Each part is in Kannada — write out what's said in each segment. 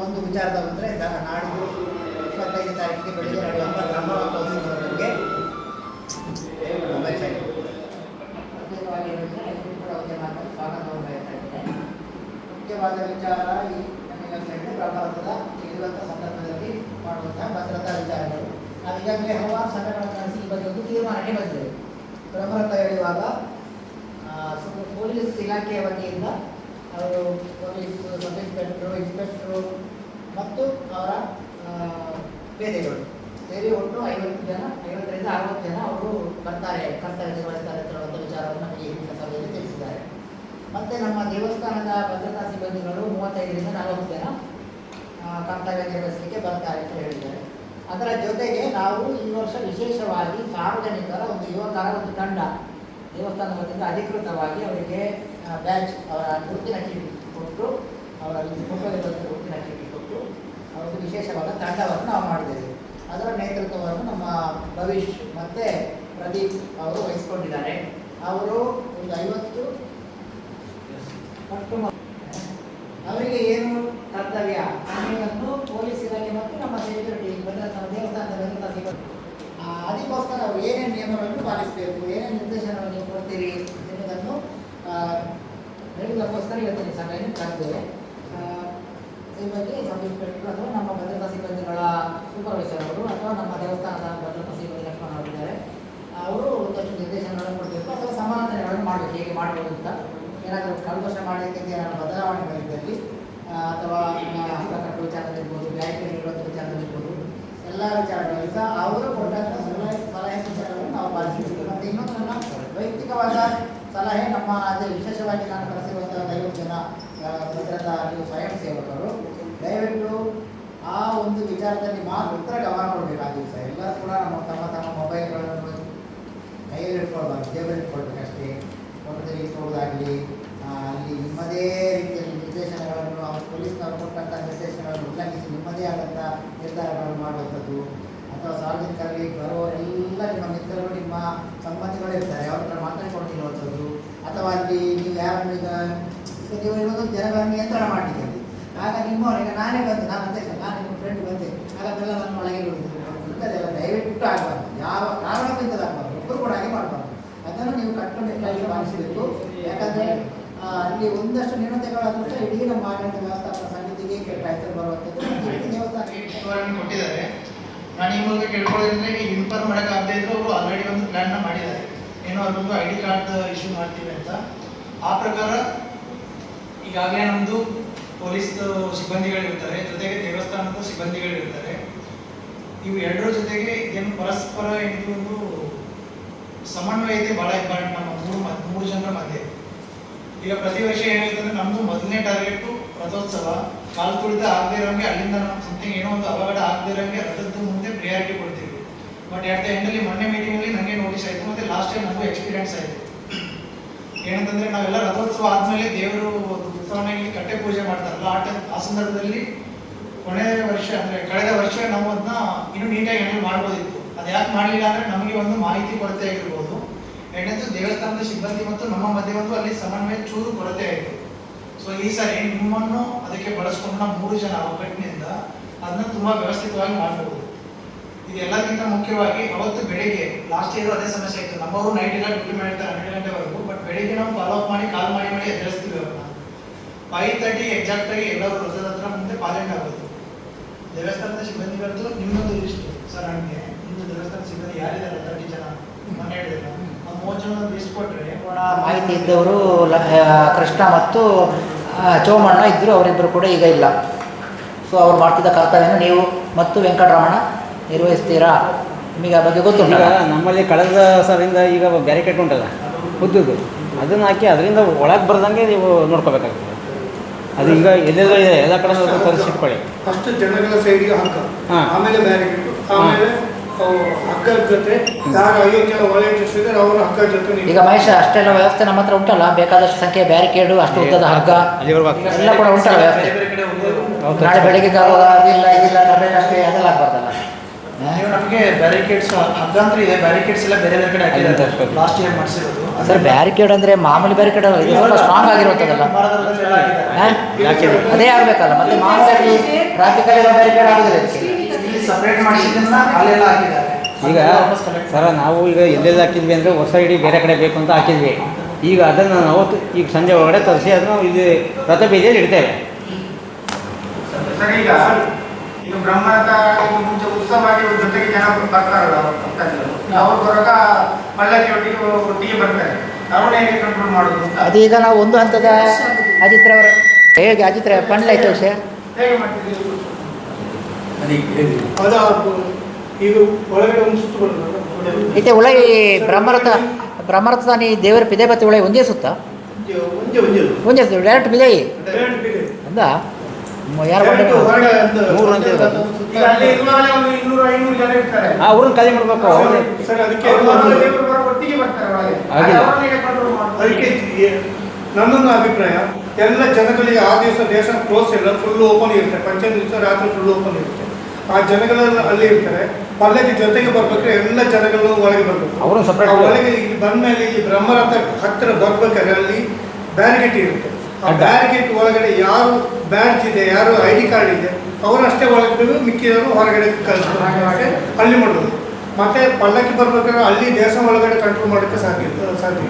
ಒಂದು ವಿಚಾರದ ಬಂದರೆ ನಾಡಿದ್ದು ಇಪ್ಪತ್ತೈದು ತಾರೀಕಿಗೆ ಬೆಳಿಗ್ಗೆ ನಡೆಯುವಂಥ ಗ್ರಾಮ ಬಗ್ಗೆ ಮುಖ್ಯವಾದ ವಿಚಾರ ಈ ನಮಗೆ ಬ್ರಹ್ಮರಥದ ಸಂದರ್ಭದಲ್ಲಿ ಮಾಡುವಂತಹ ಭದ್ರತಾ ವಿಚಾರಗಳು. ನಾವು ಹಲವಾರು ಸಂಘಟನೆ ನಡೆಸಿ ಬಗ್ಗೆ ಒಂದು ತೀರ್ಮಾನಕ್ಕೆ ಆ, ಪೊಲೀಸ್ ಇಲಾಖೆಯ ವತಿಯಿಂದ ಅವರು ಪೊಲೀಸ್ ಸಬ್ ಇನ್ಸ್ಪೆಕ್ಟ್ರು ಇನ್ಸ್ಪೆಕ್ಟ್ರು ಮತ್ತು ಅವರ ಪೇದೆಗಳು ಸೇರಿ ಒಟ್ಟು ಐವತ್ತು ಜನ, ಐವತ್ತರಿಂದ ಅರವತ್ತು ಜನ ಅವರು ಬರ್ತಾರೆ, ಕರ್ತವ್ಯ ನಿರ್ವಹಿಸ್ತಾರೆ ಅಂತ ವಿಚಾರವನ್ನು ನಮಗೆ ಹಿಂದಿನ ಸಭೆಯಲ್ಲಿ ತಿಳಿಸಿದ್ದಾರೆ. ಮತ್ತೆ ನಮ್ಮ ದೇವಸ್ಥಾನದ ಭದ್ರತಾ ಸಿಬ್ಬಂದಿಗಳು ಮೂವತ್ತೈದರಿಂದ ನಲವತ್ತು ಜನ ಕರ್ತವ್ಯ ನಿರ್ವಹಿಸಲಿಕ್ಕೆ ಬರ್ತಾರೆ ಅಂತ ಹೇಳಿದ್ದಾರೆ. ಅದರ ಜೊತೆಗೆ ನಾವು ಈ ವರ್ಷ ವಿಶೇಷವಾಗಿ ಸಾರ್ವಜನಿಕರ ಒಂದು ಯುವಕರ ಒಂದು ತಂಡ ದೇವಸ್ಥಾನದ ವತಿಯಿಂದ ಅಧಿಕೃತವಾಗಿ ಅವರಿಗೆ ಬ್ಯಾಚ್ ಅವರ ಗುರುತಿನ ಚೀಟಿ ಕೊಟ್ಟು, ಅವರ ಫೋಟೋದ ಗುರುತಿನ ಚೀಟಿ ಕೊಟ್ಟು ಅವರದ್ದು ವಿಶೇಷವಾದ ತಂಡವನ್ನು ನಾವು ಮಾಡಿದ್ದೇವೆ. ಅದರ ನೇತೃತ್ವವನ್ನು ನಮ್ಮ ಭವಿಷ್ ಮತ್ತು ಪ್ರದೀಪ್ ಅವರು ವಹಿಸಿಕೊಂಡಿದ್ದಾರೆ. ಅವರು ಒಂದು ಐವತ್ತು ಅವರಿಗೆ ಏನು ಕರ್ತವ್ಯ? ಅನ್ನೋದನ್ನು ಪೊಲೀಸ್ ಇಲಾಖೆ ಮತ್ತು ನಮ್ಮ ಸೆಕ್ಯೂರಿಟಿ ಭದ್ರತಾ ದೇವಸ್ಥಾನದ ಭದ್ರತಾ ಸಿಬ್ಬಂದಿ ಅದಕ್ಕೋಸ್ಕರ ಅವರು ಏನೇನು ನಿಯಮಗಳನ್ನು ಪಾಲಿಸಬೇಕು, ಏನೇನು ನಿರ್ದೇಶನವನ್ನು ನೀವು ಕೊಡ್ತೀರಿ? ಹೇಳುವುದಕ್ಕೋಸ್ಕರ ಇವತ್ತಿನ ಸಭೆಯನ್ನು ಕರೆದ್ದೇವೆ ಆ, ಈ ಬಗ್ಗೆ ಸಬ್ ಅಥವಾ ನಮ್ಮ ಭದ್ರತಾ ಸಿಬ್ಬಂದಿಗಳ ಸೂಪರ್ವೈಸರ್ ಅವರು ಅಥವಾ ನಮ್ಮ ದೇವಸ್ಥಾನದ ಭದ್ರತಾ ಸಿಬ್ಬಂದಿ ಲಕ್ಷ್ಮಣ ಅವರಿದ್ದಾರೆ ಅವರು ಒಂದಷ್ಟು ನಿರ್ದೇಶನಗಳನ್ನು ಕೊಡಬೇಕು ಅಥವಾ ಸಮಾಧಾನಗಳನ್ನು ಮಾಡಬೇಕು ಹೇಗೆ ಮಾಡ್ಬೋದು ಅಂತ. ಏನಾದರೂ ಕಲ್ಪೋಷ ಮಾಡಲಿಕ್ಕೆ ಏನಾದರೂ ಬದಲಾವಣೆ ಮಾಡಿದ್ದಲ್ಲಿ ಅಥವಾ ಹಗ್ಗ ಕಟ್ಟುವ ವಿಚಾರದಲ್ಲಿರ್ಬೋದು ಬ್ಯಾಂಕ್ ಇಡುವಂಥ ವಿಚಾರದಲ್ಲಿರ್ಬೋದು ಎಲ್ಲ ವಿಚಾರಗಳಲ್ಲಿ ಸಹ ಅವರು ಕೊಟ್ಟಂಥ ಸಲಹೆ ಸಲಹೆ ವಿಚಾರಗಳನ್ನು ನಾವು ಪಾಲಿಸಬೇಕು. ಮತ್ತು ಇನ್ನೊಂದು ನನ್ನ ವೈಯಕ್ತಿಕವಾದ ಸಲಹೆ ನಮ್ಮ ಅದೇ ವಿಶೇಷವಾಗಿ ನಾನು ಕರೆಸಿರುವಂಥ ಐವತ್ತು ಜನ ಭದ್ರತಾ ನೀವು ಸ್ವಯಂ ಸೇವಕರು, ದಯವಿಟ್ಟು ಆ ಒಂದು ವಿಚಾರದಲ್ಲಿ ಮಾತ್ರ ಗಮನ ಕೊಡಬೇಕು ಆ ದಿವಸ ಎಲ್ಲರೂ ಕೂಡ ನಮ್ಮ ತಮ್ಮ ತಮ್ಮ ಮೊಬೈಲ್ಗಳನ್ನು ಕೈಯಲ್ಲಿ ಇಟ್ಕೊಳ್ಬಾರ್ದು, ಜೇಬಲ್ಲಿ ಇಟ್ಕೊಳ್ಬೇಕು ಅಷ್ಟೇ ಫೋಟೋ ತೆಗೆದುಕೊಳ್ಳೋದಾಗಲಿ ಅಲ್ಲಿ ನಿಮ್ಮದೇ ರೀತಿಯಲ್ಲಿ ನಿರ್ದೇಶನಗಳನ್ನು ಆ ಪೊಲೀಸ್ನವರು ಕೊಟ್ಟಂಥ ನಿರ್ದೇಶನಗಳನ್ನು ಉಲ್ಲಂಘಿಸಿ ನಿಮ್ಮದೇ ಆದಂಥ ನಿರ್ಧಾರಗಳನ್ನು ಮಾಡುವಂಥದ್ದು. ಅಥವಾ ಸಾರ್ವಜನಿಕರಲ್ಲಿ ಬರುವವರೆಲ್ಲ ನಿಮ್ಮ ಮಿತ್ರರು, ನಿಮ್ಮ ಸಂಬಂಧಿಗಳು ಇರ್ತಾರೆ. ಅವ್ರ ಅಥವಾ ಅಲ್ಲಿ ನೀವು ಯಾರನ್ನು ಈಗ ಈಗ ನೀವು ಇರೋದು ಜನಗಳನ್ನು ನಿಯಂತ್ರಣ ಮಾಡಿದ್ದೀರಿ ಆಗ ನಿಮ್ಮ ಈಗ ನಾನೇ ಬಂದೆ, ನಾನು ಅಧ್ಯಕ್ಷ, ನಾನು ನಿಮ್ಮ ಫ್ರೆಂಡ್ ಬಂದೆ. ಆಗ ನಾನು ನನ್ನ ಒಳಗೆ ಇಂಥದ್ದೆಲ್ಲ ದಯವಿಟ್ಟು ಆಗಬಾರ್ದು. ಯಾವ ಕಾರಣಕ್ಕೂ ಇಂಥದ್ದಾಗಬಾರ್ದು ಒಬ್ಬರು ಕೂಡ ಹಾಗೆ ಮಾಡಬಾರ್ದು. ಅದನ್ನು ನೀವು ಕಟ್ಟುನಿಟ್ಟಾಗಿ ಭಾವಿಸಬೇಕು ಯಾಕಂದರೆ ಅಲ್ಲಿ ಒಂದಷ್ಟು ನ್ಯೂನತೆಗಳಾದರೂ ಸಹ ಇಡೀ ನಮ್ಮ ಆಡಳಿತ ವ್ಯವಸ್ಥಾಪನ ಸಮಿತಿಗೆ ಕೆಟ್ಟ ಹೆಸರು ಬರುವಂಥದ್ದು. ಕೊಟ್ಟಿದ್ದಾರೆ. ನಾನು ಈ ಮೂಲಕ ಕೇಳ್ಕೊಳ್ಳೋದಂದ್ರೆ ಇನ್ಫಾರ್ಮ್ ಮಾಡೋಕ್ಕಾಗದೇ ಇದ್ರು ಅವರು ಆಲ್ರೆಡಿ ಒಂದು ಪ್ಲ್ಯಾನ್ನ ಮಾಡಿದ್ದಾರೆ. ಏನೋ ಅದೊಂದು ಐ ಡಿ ಕಾರ್ಡ್ ಇಶ್ಯೂ ಮಾಡ್ತೀವಿ ಅಂತ. ಆ ಪ್ರಕಾರ ಈಗಾಗಲೇ ನಮ್ಮದು ಪೊಲೀಸ್ ಸಿಬ್ಬಂದಿಗಳಿರ್ತಾರೆ, ಜೊತೆಗೆ ದೇವಸ್ಥಾನದ ಸಿಬ್ಬಂದಿಗಳಿರ್ತಾರೆ. ಇವು ಎರಡರ ಜೊತೆಗೆ ಏನು ಪರಸ್ಪರ ಒಂದು ಸಮನ್ವಯತೆ ಭಾಳ ಇಂಪಾರ್ಟೆಂಟ್ ನಮ್ಮ ಮೂರು ಮೂರು ಜನರ ಮಧ್ಯೆ. ಈಗ ಪ್ರತಿ ವರ್ಷ ಏನಾಗುತ್ತೆ ನಮ್ಮದು ಮೊದಲನೇ ಟಾರ್ಗೆಟು ರಥೋತ್ಸವ. ಕಾಲು ತುಳಿತ ಆಗದೆ ಇರೋಂಗೆ ಅಲ್ಲಿಂದ ನಾವು ಸಮಥಿಂಗ್ ಏನೋ ಒಂದು ಅವಘಡ ಆಗದೆ ಇರೋಂಗೆ ರಥದ ಮುಂದೆ ಪ್ರಿಯಾರಿಟಿ ಕೊಡ್ತೀವಿ. ಬಟ್ ಎಟ್ ದ ಎಂಡಲ್ಲಿ ಮೊನ್ನೆ ಮೀಟಿಂಗಲ್ಲಿ ನನಗೆ ನೋಟಿಸ್ ಆಯಿತು ಮತ್ತು ಲಾಸ್ಟ್ ಟೈಮ್ ನನಗೂ ಎಕ್ಸ್ಪೀರಿಯನ್ಸ್ ಆಯಿತು. ಏನಂತಂದ್ರೆ ನಾವೆಲ್ಲ ರಥೋತ್ಸವ ಆದಮೇಲೆ ದೇವರು ಉತ್ಸವನಾಗಿ ಕಟ್ಟೆ ಪೂಜೆ ಮಾಡ್ತಾರಲ್ಲ, ಆ ಟೈಮ್ ಆ ಸಂದರ್ಭದಲ್ಲಿ ಕೊನೆ ವರ್ಷ ಅಂದರೆ ಕಳೆದ ವರ್ಷ ನಾವು ಅದನ್ನ ಇನ್ನೂ ನೀಟಾಗಿ ಹ್ಯಾಂಡಲ್ ಮಾಡ್ಬೋದಿತ್ತು. ಅದು ಯಾಕೆ ಮಾಡಲಿಲ್ಲ ಅಂದರೆ ನಮಗೆ ಒಂದು ಮಾಹಿತಿ ಕೊರತೆ ಆಗಿರ್ಬೋದು. ಎರಡನೇದು ದೇವಸ್ಥಾನದ ಸಿಬ್ಬಂದಿ ಮತ್ತು ನಮ್ಮ ಮಧ್ಯೆ ಒಂದು ಅಲ್ಲಿ ಸಮನ್ವಯ ಚೂರು ಕೊರತೆ ಆಯಿತು. ಸೊ ಈ ಸಾರಿ ನಿಮ್ಮನ್ನು ಅದಕ್ಕೆ ಬಳಸ್ಕೊಂಡು ನಾವು ಮೂರು ಜನ ಒಗ್ಗಟ್ಟಿನಿಂದ ಅದನ್ನ ತುಂಬಾ ವ್ಯವಸ್ಥಿತವಾಗಿ ಮಾಡಬಹುದು ಇದು ಎಲ್ಲಕ್ಕಿಂತ ಮುಖ್ಯವಾಗಿ ಅವತ್ತು ಬೆಳಿಗ್ಗೆ ಲಾಸ್ಟ್ ಇಯರ್ ಅದೇ ಸಮಸ್ಯೆ ಇತ್ತು. ನಮ್ಮವರು ನೈಟ್ ಎಲ್ಲ ಡ್ಯೂಟಿ ಮಾಡಿರ್ತಾರೆ ಹನ್ನೆರಡು ಗಂಟೆವರೆಗೂ ಬಟ್ ಬೆಳಿಗ್ಗೆ ನಾವು ಫಾಲೋ ಮಾಡಿ ಕಾಲ್ ಮಾಡಿ ಮಾಡಿ ಎದುರಿಸ್ತೀವಿ ಅವ್ರನ್ನ. ಫೈವ್ ತರ್ಟಿ ಎಕ್ಸಾಕ್ಟ್ ಆಗಿ ಎಲ್ಲರೂ ರಜದ ಹತ್ರ ಮುಂದೆ ಪಾಲೆಂಟ್ ಆಗೋದು. ದೇವಸ್ಥಾನದ ಸಿಬ್ಬಂದಿಗಳದ್ದು ನಿಮ್ಮದು ಲಿಸ್ಟ್ ಸರ್ ನನಗೆ ನಿಮ್ಮದು ದೇವಸ್ಥಾನದ ಸಿಬ್ಬಂದಿ ಯಾರಿದ್ದಾರೆ? ತರ್ಟಿ ಜನ ಮನೆ ಹೇಳಿದ್ರೆ ಆ ಮೂವತ್ತು ಜನ ಲಿಸ್ಟ್ ಕೊಟ್ಟರೆ ಮಾಹಿತಿ ಇದ್ದವರು ಕೃಷ್ಣ ಮತ್ತು ಚೋಮಣ್ಣ ಇದ್ದರು ಅವರಿಬ್ಬರು ಕೂಡ ಈಗ ಇಲ್ಲ. ಸೊ ಅವ್ರು ಮಾಡ್ತಿದ್ದ ಕರ್ತವ್ಯನ ನೀವು ಮತ್ತು ವೆಂಕಟರಮಣ ನಿರ್ವಹಿಸ್ತೀರಾ? ನಿಮಗೆ ಆ ಬಗ್ಗೆ ಈಗ ನಮ್ಮಲ್ಲಿ ಕಳೆದ ಸರಿಂದ ಈಗ ಬ್ಯಾರಿಕೇಡ್ ಉಂಟಲ್ಲ ಉದ್ದುದು ಅದನ್ನು ಹಾಕಿ ಅದರಿಂದ ಒಳಗೆ ಬರ್ದಂಗೆ ನೀವು ನೋಡ್ಕೋಬೇಕಾಗ್ತದೆ. ಅದು ಈಗ ಎಲ್ಲೆಲ್ಲ ಇದೆ ಎಲ್ಲ ಕಡೆ ತರಿಸಿಟ್ಕೊಳ್ಳಿ ಫಸ್ಟ್ ಜನಗಳ ಸೈಡಿಗೆ ಆಮೇಲೆ ಬ್ಯಾರಿಕೇಡ್ ಜೊತೆ ಯಾರು ಅವರ ಜೊತೆ ಈಗ ಮಹೇಶ ಅಷ್ಟೆಲ್ಲ ವ್ಯವಸ್ಥೆ ನಮ್ಮ ಹತ್ರ ಉಂಟಲ್ಲ? ಬೇಕಾದಷ್ಟು ಸಂಖ್ಯೆ ಬ್ಯಾರಿಕೇಡು ಅಷ್ಟು ಉದ್ದದ ಹಗ್ಗ? ಎಲ್ಲ ಕೂಡ ಉಂಟಲ್ಲ ವ್ಯವಸ್ಥೆ. ನಾಳೆ ಬೆಳಿಗ್ಗೆ ಆಗುವಾಗ ಅದಿಲ್ಲ ಇದಿಲ್ಲ ತರಬೇಕಷ್ಟೇ ಅದೆಲ್ಲ? ನೀವು ನಮ್ಗೆ ಬ್ಯಾರಿಕೇಡ್ಸ್ ಹಗ್ಗಂತ್ರ ಇದೆ. ಬ್ಯಾರಿಕೇಡ್ಸ್ ಎಲ್ಲ ಬೇರೆ ಬೇರೆ ಕಡೆ ಹಾಕಿದ್ದಾರೆ. ಲಾಸ್ಟ್ ಇಯರ್ ಮಾಡಿಸಿರೋದು. ಸರ್ ಬ್ಯಾರಿಕೇಡ್ ಅಂದರೆ ಮಾಮೂಲಿ ಬ್ಯಾರಿಕೇಡ್ ಅಲ್ಲ ಇದು ಸ್ವಲ್ಪ ಸ್ಟ್ರಾಂಗ್ ಆಗಿರುತ್ತದಲ್ಲ? ಅದೇ ಆಗಬೇಕಲ್ಲ ಮತ್ತೆ ಮಾಮೂಲಿ ಟ್ರಾಫಿಕಲ್ಲಿ ಬ್ಯಾರಿಕೇಡ್ ಆಗೋದಿಲ್ಲ ಸಪ್ರೇಟ್ ಮಾಡಿಸಿದ್ದನ್ನ ಅಲ್ಲೆಲ್ಲ ಹಾಕಿದ್ದಾರೆ. ಈಗ ಸರ ನಾವು ಈಗ ಎಲ್ಲೆಲ್ಲಿ ಹಾಕಿದ್ವಿ ಅಂದರೆ ಹೊಸ ಇಡೀ ಬೇರೆ ಕಡೆ ಬೇಕು ಅಂತ ಹಾಕಿದ್ವಿ. ಈಗ ಅದನ್ನು ನಾವು ಈಗ ಸಂಜೆ ಒಳಗಡೆ ತರಿಸಿ ಅದನ್ನು ಇಲ್ಲಿ ರಥ ಬೀದಿಯಲ್ಲಿ ಇಡ್ತೇವೆ. ಸರ್ ಈಗ ಈಗ ಬ್ರಹ್ಮರಥ ಮುಂಚೆ ಉತ್ಸವವಾಗಿ ಅವ್ರ ಜೊತೆಗೆ ಜನ ಬರ್ತಾರಲ್ಲ ಅವ್ರ ಭಕ್ತಾದಿಗಳು. ಅವ್ರು ಬರೋಕ ಪಲ್ಲಕ್ಕಿ ಒಟ್ಟಿಗೆ ಒಟ್ಟಿಗೆ ಬರ್ತಾರೆ. ಅವ್ರನ್ನ ಹೇಗೆ ಕಂಟ್ರೋಲ್ ಮಾಡೋದು? ಅಂತ ಅದೀಗ ನಾವು ಒಂದು ಹಂತದ ಅಜಿತ್ರವರ ಹೇಗೆ ಅಜಿತ್ರ ಪಂಡ್ಲಾಯ್ತು ವಿಷಯ? ಹೇಗೆ ಮಾಡ್ತೀವಿ ಈಗ ಒಳಗಡೆ ಒಂದು ಸುತ್ತು ಉಳೈ ಬ್ರಹ್ಮರಥ ಬ್ರಹ್ಮರಥ ನೀ ದೇವರ ಪಿದೆ ಬತ್ತಿ ಉಳೈ ಒಂದೇ ಸುತ್ತ? ಒಂಜೆ ಒಂಜೆ ಒಂದೇ ಸುತ್ತ ಡೈರೆಕ್ಟ್ ಪಿದೈ ಡೈರೆಕ್ಟ್ ಇದೆ. ಅಂದ? ಯಾರು ಅಂತ ಐನೂರು ಜನ ಇರ್ತಾರೆ. ಆ ಊರನ್ನ ಖಾಲಿ ಮಾಡಬೇಕು ಅದಕ್ಕೆ. ಅವ್ರನ್ನ ಏ- ಅಭಿಪ್ರಾಯ ಎಲ್ಲ ಜನಗಳಿಗೆ ಆ ದಿವಸ ದೇಶ ಕ್ಲೋಸ್ ಇಲ್ಲ ಫುಲ್ ಓಪನ್ ಇರುತ್ತೆ. ಪಂಚಾಯತ್ ದಿವಸ ರಾತ್ರಿ ಫುಲ್ ಓಪನ್ ಇರುತ್ತೆ. ಆ ಜನಗಳೆಲ್ಲ ಅಲ್ಲಿ ಇರ್ತಾರೆ. ಪಲ್ಲಕ್ಕಿ ಜೊತೆಗೆ ಬರ್ಬೇಕಾದ್ರೆ ಎಲ್ಲ ಜನಗಳು ಒಳಗೆ ಬರ್ಬೇಕು. ಅವರು ಒಳಗೆ ಇಲ್ಲಿ ಬಂದ್ಮೇಲೆ ಇಲ್ಲಿ ಬ್ರಹ್ಮರಥ ಹತ್ತಿರ ಬರ್ಬೇಕಾದ್ರೆ ಅಲ್ಲಿ ಬ್ಯಾರಿಗೇಟ್ ಇರುತ್ತೆ. ಆ ಅಡ್ಡ. ಒಳಗಡೆ ಯಾರು ಬ್ಯಾಡ್ಜ್ ಇದೆ ಯಾರು ಐ ಡಿ ಕಾರ್ಡ್ ಇದೆ ಅವರಷ್ಟೇ ಒಳಗೆ ಬಿಡು, ಮಿಕ್ಕಿದವರು ಹೊರಗಡೆ ಕಳಿಸ್ತಾರೆ. ಅಲ್ಲಿ ಮಾಡೋದು. ಮತ್ತೆ ಪಲ್ಲಕ್ಕಿ ಬರ್ಬೇಕಾದ್ರೆ ಅಲ್ಲಿ ದೇಶ ಒಳಗಡೆ ಕಂಟ್ರೋಲ್ ಮಾಡೋಕ್ಕೆ ಸಾಧ್ಯ ಸಾಧ್ಯ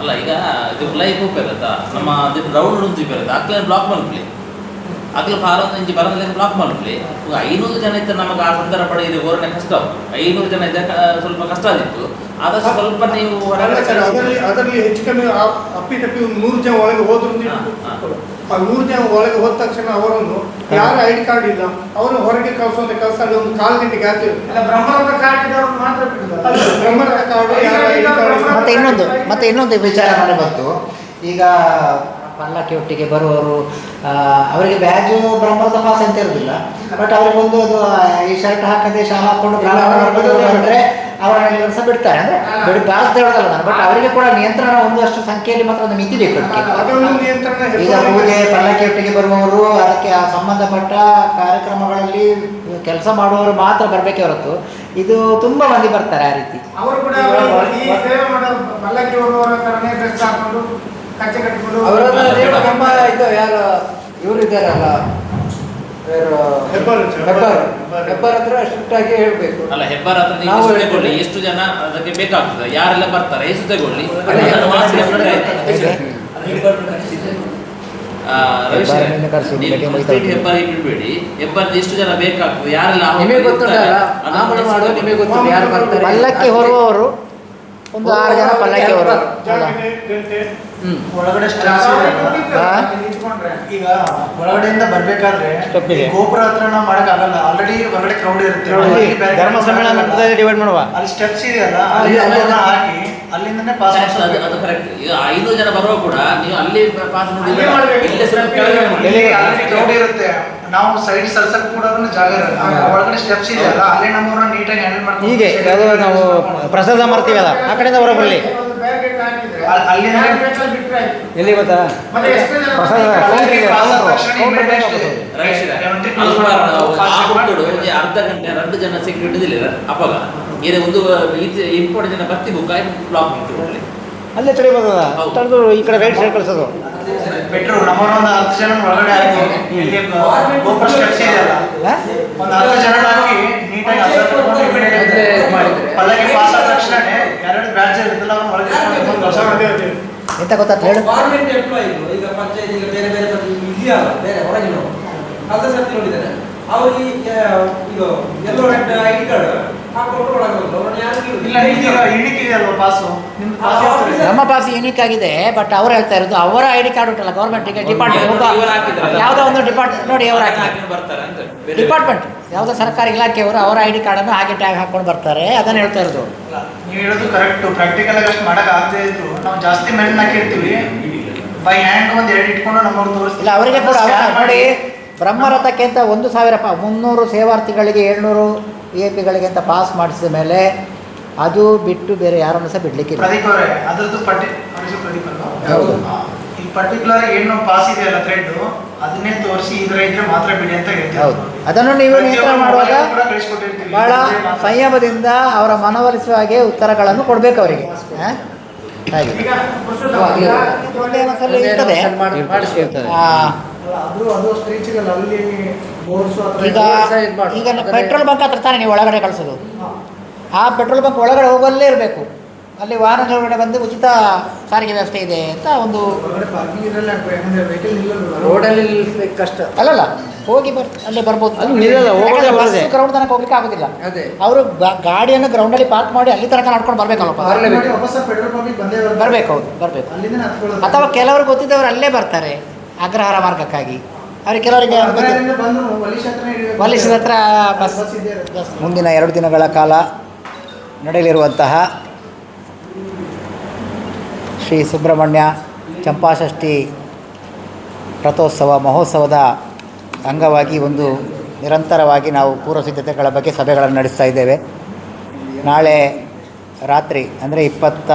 ಅಲ್ಲ ಈಗ ಇದು ಲೈಫ್ ಹೋಗ್ಬೇಕತ್ತ ನಮ್ಮ ಅದು ರೌಂಡ್ ಉಂಟು ಇರುತ್ತೆ ಅಕ್ಲ ಬ್ಲಾಕ್ ಮಾಡ್ಲಿ ಅಕ್ಲ ಭಾರತ ಇಂಚಿ ಬರದಲ್ಲಿ ಬ್ಲಾಕ್ ಮಾಡ್ಲಿ ಐನೂರು ಜನ ಇತ್ತು ನಮಗೆ ಆ ಸಂದರ್ಭ ಪಡೆ ಇದು ಓರ್ನೆ ಕಷ್ಟ ಐನೂರು ಜನ ಇದ್ದರೆ ಸ್ವಲ್ಪ ಕಷ್ಟ ಆಗಿತ್ತು ಆದಷ್ಟು ಸ್ವಲ್ಪ ನೀವು. ಅದರಲ್ಲಿ ಅದರಲ್ಲಿ ಹೆಚ್ಚು ಕಮ್ಮಿ ಅಪ್ಪಿ ತಪ್ಪಿ ಒಂದು ನೂರು ಜನ ಒಳಗೆ ಹೋದ್ರು. ಆ ನೂರು ಜನ ಒಳಗೆ ಹೋದ ತಕ್ಷಣ ಅವರನ್ನು ಯಾರ ಐ ಡಿ ಕಾರ್ಡ್ ಇಲ್ಲ ಅವರು ಹೊರಗೆ ಕಳಿಸುವಂತ ಕೆಲಸ ಅಲ್ಲಿ ಒಂದು ಕಾಲು ಗಂಟೆ ಗ್ಯಾಪ್ ಇರುತ್ತೆ. ಅಲ್ಲ ಬ್ರಹ್ಮರಥ ಕಾರ್ಡ್ ಮತ್ತೆ ಇನ್ನೊಂದು ಮತ್ತೆ ಇನ್ನೊಂದು ವಿಚಾರ ಮಾಡಿ ಬಂತು. ಈಗ ಪಲ್ಲಕ್ಕಿ ಒಟ್ಟಿಗೆ ಬರುವವರು ಅವರಿಗೆ ಬ್ಯಾಜು ಬ್ರಹ್ಮದ ಪಾಸ್ ಅಂತ ಇರೋದಿಲ್ಲ. ಬಟ್ ಅವರಿಗೊಂದು ಅದು ಈ ಶರ್ಟ್ ಹಾಕದೆ ಶಾಲೆ ಹಾಕೊಂಡು ಅಂದ್ರೆ ಅವರನ್ನ ಕೆಲಸ ಬಿಡ್ತಾರೆ. ಅಂದ್ರೆ ಬಿಡಿ ಹೇಳೋದಲ್ಲ ನಾನು. ಬಟ್ ಅವರಿಗೆ ಕೂಡ ನಿಯಂತ್ರಣ ಒಂದಷ್ಟು ಸಂಖ್ಯೆಯಲ್ಲಿ ಮಾತ್ರ ಒಂದು ಮಿತಿ ಬೇಕು ಈಗ ಪೂಜೆ ಪಲ್ಲಕ್ಕಿ ಒಟ್ಟಿಗೆ ಬರುವವರು ಅದಕ್ಕೆ ಆ ಸಂಬಂಧಪಟ್ಟ ಕಾರ್ಯಕ್ರಮಗಳಲ್ಲಿ ಕೆಲಸ ಮಾಡುವವರು ಮಾತ್ರ ಬರಬೇಕೇ ಹೊರತು ಇದು ತುಂಬಾ ಮಂದಿ ಬರ್ತಾರೆ ಆ ರೀತಿ. ಅವರು ಕೂಡ ಅವರು ಈ ಸೇವೆ ಮಾಡೋ ಪಲ್ಲಕ್ಕಿ ಹೊರುವವರ ತರನೇ ಡ್ರೆಸ್ ಹಾಕೊಂಡು ಕಚ್ಚೆ ಕಟ್ಟಿಕೊಂಡು ನಮ್ಮ ಇದು ಯಾರು ಇವರು ಇದ್ದಾರಲ್ಲ ಹೆಬ್ಬಾರ್ ಹೆಬ್ಬಾರ್ ಹೆಬ್ಬಾರ್. ಹತ್ರ ಸ್ಟ್ರಿಕ್ಟ್ ಆಗಿ ಹೇಳ್ಬೇಕು. ಅಲ್ಲ ಹೆಬ್ಬಾರ್ ಹತ್ರ ನೀವು ಎಷ್ಟು ತಗೊಳ್ಳಿ ಎಷ್ಟು ಜನ ಅದಕ್ಕೆ ಬೇಕಾಗ್ತದೆ? ಯಾರೆಲ್ಲ ಬರ್ತಾರೆ? ಎಷ್ಟು ತಗೊಳ್ಳಿ ಹೆಬ್ಬಾರಿಗೆ ಬಿಡ್ಬೇಡಿ ಹೆಬ್ಬಾರಲ್ಲಿ ಎಷ್ಟು ಜನ ಬೇಕಾಗ್ತದೆ? ಯಾರೆಲ್ಲ ನಿಮಗೆ ಗೊತ್ತುಂಟಲ್ಲ? ನಿಮಗೆ ಗೊತ್ತಿಲ್ಲ ಯಾರು ಬರ್ತಾರೆ? ಪಲ್ಲಕ್ಕಿ ಹೊರುವವರು ಒಂದು ಆರು ಜನ ಪಲ್ಲಕ್ಕಿ ಹೊರುವವರು ಹ್ಮ್. ಒಳಗಡೆ? ನಿಂತ್ಕೊಂಡ್ರೆ ಈಗ ಒಳಗಡೆಯಿಂದ ಬರ್ಬೇಕಾದ್ರೆ ಗೋಪುರ ಹತ್ರ ನಾವು ಮಾಡಕ್ ಆಗಲ್ಲ. ಆಲ್ರೆಡಿ ಹೊರಗಡೆ ಕ್ರೌಡ್ ಇರುತ್ತೆ. ಧರ್ಮ ಸಮ್ಮೇಳನ ಡಿವೈಡ್ ಮಾಡುವ. ಅಲ್ಲಿ ಸ್ಟೆಪ್ಸ್ ಇದೆಯಲ್ಲ ಅಲ್ಲಿ ಹಾಕಿ ಅಲ್ಲಿಂದನೇ ಪಾಸ್ ಅದು ಅದು ಕರೆಕ್ಟ್ ಈಗ ಐನೂರು ಜನ ಬರುವ ಕೂಡ ನೀವು ಅಲ್ಲಿ ಪಾಸ್ ಆಲ್ರೆಡಿ ಕ್ರೌಡ್ ಇರುತ್ತೆ. ನಾವು ಸೈಡ್ ಸರ್ಸಕ್ ಕೂಡ ಜಾಗ ಇರಲ್ಲ. ಒಳಗಡೆ ಸ್ಟೆಪ್ಸ್ ಇದೆಯಲ್ಲ ಅಲ್ಲಿ ನಮ್ಮವ್ರನ್ನ ನೀಟಾಗಿ ಹ್ಯಾಂಡಲ್ ಮಾಡ್ತೀವಿ ಹೀಗೆ ಅದು ನಾವು ಪ್ರಸಾದ ಮಾಡ್ತೀವಲ್ಲ ಆ ಕಡೆಯಿಂದ ಹೊರಗೆ ಬರಲಿ ಎಲ್ಲಿ? ಗೊತ್ತಾ? ಅರ್ಧ ಗಂಟೆ ಎರಡು ಜನ ಸೆಕ್ಯೂರಿಟಿ ಇದಿಲ್ಲ ಅಪ್ಪಗ ಏನೇ ಒಂದು ಇಂಪಾರ್ಟೆಂಟ್ ಜನ ಬರ್ತಿ ಬುಕ್ ಆಯ್ತು ಬ್ಲಾಕ್ ಅಲ್ಲೇ. ತಡೆದು ಈ ಕಡೆ ರೈಟ್ ಸೈಡ್ ಕಳಿಸೋದು. ಬೆಟ್ರು ನಮ್ಮವ್ರ ಒಂದು ಹತ್ತು ಜನ ಒಳಗಡೆ ಆಗಿ ಗೋಪುರ ಸ್ಟೆಪ್ಸ್ ಇದೆಯಲ್ಲ? ಒಂದು ಹತ್ತು ಜನ ಆಗಿ ನೀಟಾಗಿ ಅರ್ಧ. ಪಲ್ಲಕ್ಕಿ ಪಾಸ್ ಆದ ತಕ್ಷಣ ಎರಡು ಬ್ಯಾಚ್ ಇರುತ್ತಲ್ಲ ಅವ್ರನ್ನ ಒಳಗೆ ಹೊಸ ಹೊಡೆದೇ ಇರ್ತೀವಿ. ಎಂತ ಗೊತ್ತಾಗ್ತದೆ ಹೇಳು? ಗೌರ್ಮೆಂಟ್ ಎಂಪ್ಲಾಯ್ ಈಗ ಪಂಚಾಯತ್ ಈಗ ಬೇರೆ ಬೇರೆ ಇದೆಯಲ್ಲ ಬೇರೆ ಹೊರಗಿನವರು. ಕಳೆದ ಸರ್ತಿ ನೋಡಿದ್ದೇನೆ ಅವ್ರಿಗೆ ಇದು ಎಲ್ಲೋ ಐ ಡಿ ಕಾರ್ಡ್ ನಮ್ಮ ಪಾಸ್ ಯೂನಿಕ್ ಆಗಿದೆ ಬಟ್ ಅವ್ರು ಹೇಳ್ತಾ ಇರೋದು ಅವರ ಐ ಡಿ ಕಾರ್ಡ್ ಉಂಟಲ್ಲ ಗೌರ್ಮೆಂಟ್ಗೆ ಡಿಪಾರ್ಟ್ಮೆಂಟ್ ಯಾವ್ದೋ ಒಂದು ಡಿಪಾರ್ಟ್ಮೆಂಟ್ ನೋಡಿ ಅವ್ರು ಹಾಕಿ ಬರ್ತಾರೆ ಅಂತ ಡಿಪಾರ್ಟ್ಮೆಂಟ್ ಯಾವುದೋ ಸರ್ಕಾರಿ ಇಲಾಖೆಯವರು ಅವರ ಐ ಡಿ ಕಾರ್ಡನ್ನು ಹಾಗೆ ಟ್ಯಾಗ್ ಹಾಕೊಂಡು ಬರ್ತಾರೆ ಅದನ್ನ ಹೇಳ್ತಾ ಇರೋದು. ನೀವು ಹೇಳೋದು ಕರೆಕ್ಟ್ ಪ್ರಾಕ್ಟಿಕಲ್ ಆಗಿ ಅಷ್ಟು ಮಾಡಕ್ ಆಗದೆ ಇದ್ರು. ನಾವು ಜಾಸ್ತಿ ಮೆನ್ ಹಾಕಿರ್ತೀವಿ ಬೈ ಹ್ಯಾಂಡ್ ಒಂದು ಎರಡು ಇಟ್ಕೊಂಡು ನಮ್ಮವ್ರು ತೋರಿಸ್ತೀವಿ. ಇಲ್ಲ ಅವರಿಗೆ ಕೂಡ ನೋಡಿ ಬ್ರಹ್ಮರಥಕ್ಕೆ ಅಂತ ಒಂದು ಸಾವಿರ ಪಾ ಮುನ್ನೂರು ಸೇವಾರ್ಥಿಗಳಿಗೆ ಏಳ್ನೂರು ವಿ ಐ ಪಿಗಳಿಗೆ ಅಂತ ಪಾಸ್ ಮಾಡಿಸಿದ ಮೇಲೆ ಅದು ಬಿಟ್ಟು ಬೇರೆ ಯಾರನ್ನು ಸಹ ಬಿಡ್ಲಿಕ್ಕೆ ಹೌದು. ಪರ್ಟಿಕ್ಯುಲರ್ ಏನು ಪಾಸ್ ಇದೆ ಅಲ್ಲ ಥ್ರೆಡ್ ಅದನ್ನೇ ತೋರಿಸಿ ಇದರ ಇದ್ರೆ ಮಾತ್ರ ಬಿಡಿ ಅಂತ ಹೇಳ್ತೀವಿ. ಹೌದು. ಅದನ್ನು ನೀವು ನಿಯಂತ್ರಣ ಮಾಡುವಾಗ ಬಹಳ ಸಂಯಮದಿಂದ ಅವರ ಮನವೊಲಿಸುವ ಹಾಗೆ ಉತ್ತರಗಳನ್ನು ಕೊಡಬೇಕು ಅವರಿಗೆ. ಹ? ಹಾಗೆ. ಇರ್ತದೆ. ಅಲ್ಲಿ ಈಗ ಈಗ ಪೆಟ್ರೋಲ್ ಬಂಕ್ ಹತ್ರ ತಾನೆ ನೀವು ಒಳಗಡೆ ಕಳಿಸೋದು. ಆ ಪೆಟ್ರೋಲ್ ಬಂಕ್ ಒಳಗಡೆ ಹೋಗಲ್ಲೇ ಇರಬೇಕು. ಅಲ್ಲಿ ವಾಹನ ಒಳಗಡೆ ಬಂದು ಉಚಿತ ಸಾರಿಗೆ ವ್ಯವಸ್ಥೆ ಇದೆ ಅಂತ ಒಂದು ರೋಡಲ್ಲಿ ಕಷ್ಟ. ಅಲ್ಲಲ್ಲ ಹೋಗಿ ಬರ್ ಅಲ್ಲೇ ಬರ್ಬೋದು. ಅಲ್ಲಿ. ಗ್ರೌಂಡ್ ತನಕ ಹೋಗ್ಲಿಕ್ಕೆ ಆಗೋದಿಲ್ಲ. ಅವರು ಗಾಡಿಯನ್ನು ಗ್ರೌಂಡಲ್ಲಿ ಪಾರ್ಕ್ ಮಾಡಿ ಅಲ್ಲಿ ತನಕ ನಡ್ಕೊಂಡು ಬರ್ಬೇಕಲ್ಲಪ್ಪ. ಬರ್ಬೇಕು. ಹೌದು ಬರಬೇಕು. ಅಥವಾ ಕೆಲವರು ಗೊತ್ತಿದ್ದವರು ಅಲ್ಲೇ ಬರ್ತಾರೆ. ಅಗ್ರಹಾರ ಮಾರ್ಗಕ್ಕಾಗಿ ಅವ್ರಿಗೆ ಕೆಲವರಿಗೆ. ವಾಲಿಸಿದ ಹತ್ರ ಬಸ್. ಮುಂದಿನ ಎರಡು ದಿನಗಳ ಕಾಲ ನಡೆಯಲಿರುವಂತಹ ಶ್ರೀ ಸುಬ್ರಹ್ಮಣ್ಯ ಚಂಪಾಷಷ್ಠಿ ರಥೋತ್ಸವ ಮಹೋತ್ಸವದ ಅಂಗವಾಗಿ ಒಂದು ನಿರಂತರವಾಗಿ ನಾವು ಪೂರ್ವ ಸಿದ್ಧತೆಗಳ ಬಗ್ಗೆ ಸಭೆಗಳನ್ನು ನಡೆಸ್ತಾ ಇದ್ದೇವೆ ನಾಳೆ ರಾತ್ರಿ, ಅಂದರೆ ಇಪ್ಪತ್ತ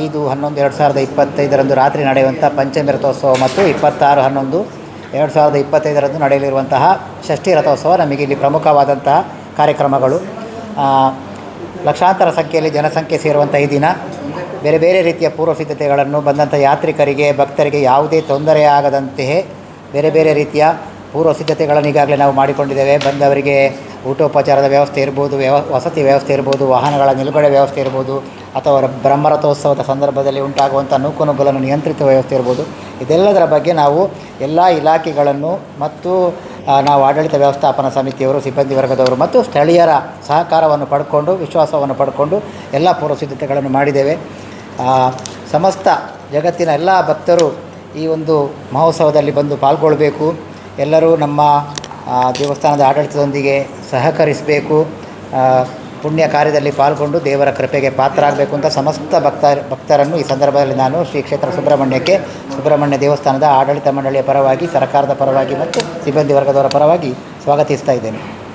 ಐದು, ಹನ್ನೊಂದು, ಎರಡು ಸಾವಿರದ ಇಪ್ಪತ್ತೈದರಂದು ರಾತ್ರಿ ನಡೆಯುವಂಥ ಪಂಚಮಿ ರಥೋತ್ಸವ ಮತ್ತು ಇಪ್ಪತ್ತಾರು, ಹನ್ನೊಂದು, ಎರಡು ಸಾವಿರದ ಇಪ್ಪತ್ತೈದರಂದು ನಡೆಯಲಿರುವಂತಹ ಷಷ್ಠಿ ರಥೋತ್ಸವ ನಮಗೆ ಇಲ್ಲಿ ಪ್ರಮುಖವಾದಂತಹ ಕಾರ್ಯಕ್ರಮಗಳು. ಲಕ್ಷಾಂತರ ಸಂಖ್ಯೆಯಲ್ಲಿ ಜನಸಂಖ್ಯೆ ಸೇರುವಂಥ ಈ ದಿನ ಬೇರೆ ಬೇರೆ ರೀತಿಯ ಪೂರ್ವ ಸಿದ್ಧತೆಗಳನ್ನು ಬಂದಂಥ ಯಾತ್ರಿಕರಿಗೆ, ಭಕ್ತರಿಗೆ ಯಾವುದೇ ತೊಂದರೆಯಾಗದಂತೆಯೇ ಬೇರೆ ಬೇರೆ ರೀತಿಯ ಪೂರ್ವ ಸಿದ್ಧತೆಗಳನ್ನು ಈಗಾಗಲೇ ನಾವು ಮಾಡಿಕೊಂಡಿದ್ದೇವೆ. ಬಂದವರಿಗೆ ಊಟೋಪಚಾರದ ವ್ಯವಸ್ಥೆ ಇರ್ಬೋದು, ವ್ಯವ, ವಸತಿ ವ್ಯವಸ್ಥೆ ಇರ್ಬೋದು, ವಾಹನಗಳ ನಿಲುಗಡೆ ವ್ಯವಸ್ಥೆ ಇರ್ಬೋದು, ಅಥವಾ ಬ್ರಹ್ಮರಥೋತ್ಸವದ ಸಂದರ್ಭದಲ್ಲಿ ಉಂಟಾಗುವಂಥ ನೂಕುನುಗ್ಗಲನ್ನು ನಿಯಂತ್ರಿತ ವ್ಯವಸ್ಥೆ ಇರ್ಬೋದು. ಇದೆಲ್ಲದರ ಬಗ್ಗೆ ನಾವು ಎಲ್ಲ ಇಲಾಖೆಗಳನ್ನು ಮತ್ತು ನಾವು ಆಡಳಿತ ವ್ಯವಸ್ಥಾಪನಾ ಸಮಿತಿಯವರು, ಸಿಬ್ಬಂದಿ ವರ್ಗದವರು ಮತ್ತು ಸ್ಥಳೀಯರ ಸಹಕಾರವನ್ನು ಪಡ್ಕೊಂಡು, ವಿಶ್ವಾಸವನ್ನು ಪಡ್ಕೊಂಡು ಎಲ್ಲ ಪೂರ್ವ ಸಿದ್ಧತೆಗಳನ್ನು ಮಾಡಿದ್ದೇವೆ ಸಮಸ್ತ ಜಗತ್ತಿನ ಎಲ್ಲ ಭಕ್ತರು ಈ ಒಂದು ಮಹೋತ್ಸವದಲ್ಲಿ ಬಂದು ಪಾಲ್ಗೊಳ್ಳಬೇಕು ಎಲ್ಲರೂ ನಮ್ಮ ದೇವಸ್ಥಾನದ ಆಡಳಿತದೊಂದಿಗೆ ಸಹಕರಿಸಬೇಕು ಪುಣ್ಯ ಕಾರ್ಯದಲ್ಲಿ ಪಾಲ್ಗೊಂಡು ದೇವರ ಕೃಪೆಗೆ ಪಾತ್ರ ಆಗಬೇಕು ಅಂತ ಸಮಸ್ತ ಭಕ್ತ, ಭಕ್ತರನ್ನು ಈ ಸಂದರ್ಭದಲ್ಲಿ ನಾನು ಶ್ರೀ ಕ್ಷೇತ್ರ ಸುಬ್ರಹ್ಮಣ್ಯಕ್ಕೆ, ಸುಬ್ರಹ್ಮಣ್ಯ ದೇವಸ್ಥಾನದ ಆಡಳಿತ ಮಂಡಳಿಯ ಪರವಾಗಿ, ಸರ್ಕಾರದ ಪರವಾಗಿ ಮತ್ತು ಸಿಬ್ಬಂದಿ ವರ್ಗದವರ ಪರವಾಗಿ ಸ್ವಾಗತಿಸ್ತಾ ಇದ್ದೇನೆ.